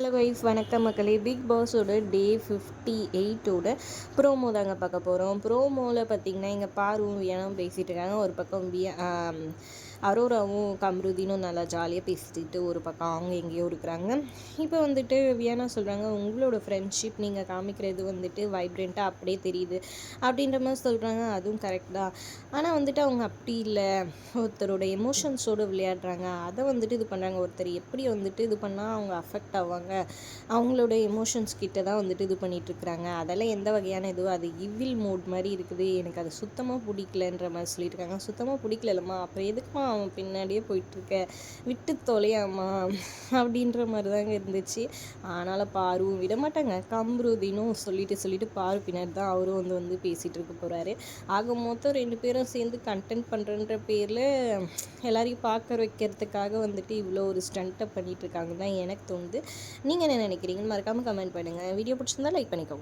Hello வைஸ் வணக்கம் மக்களே. பிக் பாஸோட டே ஃபிஃப்டி எயிட்டோட ப்ரோமோ தாங்க பார்க்க போகிறோம் ப்ரோமோவில் பார்த்தீங்கன்னா இங்கே பார்வும் வியானும் பேசிகிட்டு இருக்காங்க. ஒரு பக்கம் வியா அரோராவும் கம்ருதீனும் நல்லா ஜாலியாக பேசிட்டு ஒரு பக்கம் அவங்க எங்கேயோ இருக்கிறாங்க. இப்போ வந்துட்டு வியானா சொல்கிறாங்க உங்களோட ஃப்ரெண்ட்ஷிப் நீங்கள் காமிக்கிறது வந்துட்டு வைப்ரெண்ட்டாக அப்படியே தெரியுது அப்படின்ற மாதிரி சொல்கிறாங்க அதுவும் கரெக்ட் தான். ஆனால் வந்துட்டு அவங்க அப்படி இல்லை. ஒருத்தரோட எமோஷன்ஸோடு விளையாடுறாங்க. அதை வந்துட்டு இது பண்ணுறாங்க ஒருத்தர் எப்படி வந்துட்டு இது பண்ணால் அவங்க அஃபெக்ட் ஆவாங்க? அவங்களோட எமோஷன்ஸ் கிட்ட தான் வந்துட்டு இது பண்ணிகிட்ருக்குறாங்க அதெல்லாம் எந்த வகையான இதுவோ அது இவில் மோட் மாதிரி இருக்குது. எனக்கு அது சுத்தமாக பிடிக்கலன்ற மாதிரி சொல்லியிருக்காங்க சுத்தமாக பிடிக்கலம்மா அப்புறம் எதுக்குமா அவன் பின்னாடியே போயிட்டுருக்க. விட்டு தொலையாமா அப்படின்ற மாதிரி தாங்க இருந்துச்சு ஆனால் பாருவும் விட மாட்டாங்க. கம்ருதினும் சொல்லிட்டு சொல்லிட்டு பாரு பின்னாடி தான் அவரும் வந்து வந்து பேசிகிட்டு இருக்க போகிறாரு ஆக மொத்தம் ரெண்டு பேரும் சேர்ந்து கண்டென்ட் பண்ணுறன்ற பேரில் எல்லாரையும் பார்க்க வைக்கிறதுக்காக வந்துட்டு இவ்வளோ ஒரு ஸ்டண்ட்டை பண்ணிகிட்ருக்காங்க தான் எனக்கு தோணுது. நீங்கள் என்ன நினைக்கிறீங்கன்னு மறக்காமல் கமெண்ட் பண்ணுங்கள் வீடியோ பிடிச்சிருந்தா லைக் பண்ணிக்கோங்க.